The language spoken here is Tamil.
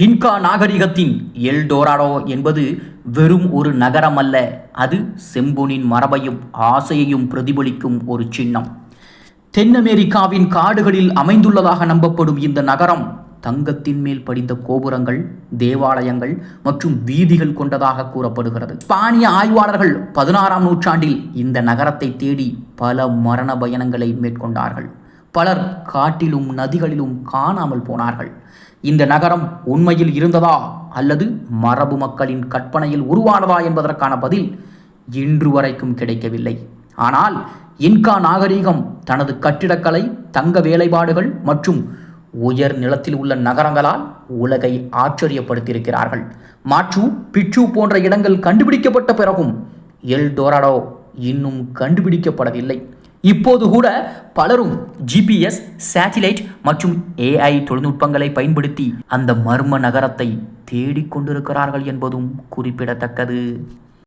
இன்கா நாகரிகத்தின் எல்டோராடோ என்பது வெறும் ஒரு நகரம் அல்ல அது செம்பொனின் மரபையும் ஆசையையும் பிரதிபலிக்கும் ஒரு சின்னம். தென் அமெரிக்காவின் காடுகளில் அமைந்துள்ளதாக நம்பப்படும் இந்த நகரம் தங்கத்தின் மேல் படிந்த கோபுரங்கள் தேவாலயங்கள் மற்றும் வீதிகள் கொண்டதாக கூறப்படுகிறது. ஸ்பானிய ஆய்வாளர்கள் பதினாறாம் நூற்றாண்டில் இந்த நகரத்தை தேடி பல மரண பயணங்களை மேற்கொண்டார்கள். பலர் காட்டிலும் நதிகளிலும் காணாமல் போனார்கள். இந்த நகரம் உண்மையில் இருந்ததா அல்லது மரபு மக்களின் கற்பனையில் உருவானதா என்பதற்கான பதில் இன்று வரைக்கும் கிடைக்கவில்லை. ஆனால் இன்கா நாகரீகம் தனது கட்டிடக்கலை தங்க வேலைப்பாடுகள் மற்றும் உயர் நிலத்தில் உள்ள நகரங்களால் உலகை ஆச்சரியப்படுத்தியிருக்கிறார்கள். மாற்று பிச்சு போன்ற இடங்கள் கண்டுபிடிக்கப்பட்ட பிறகும் எல் டோராடோ இன்னும் கண்டுபிடிக்கப்படவில்லை. இப்போது கூட பலரும் ஜிபிஎஸ் சேட்டிலைட் மற்றும் ஏஐ தொழில்நுட்பங்களை பயன்படுத்தி அந்த மர்ம நகரத்தை தேடிக்கொண்டிருக்கிறார்கள் என்பதும் குறிப்பிடத்தக்கது.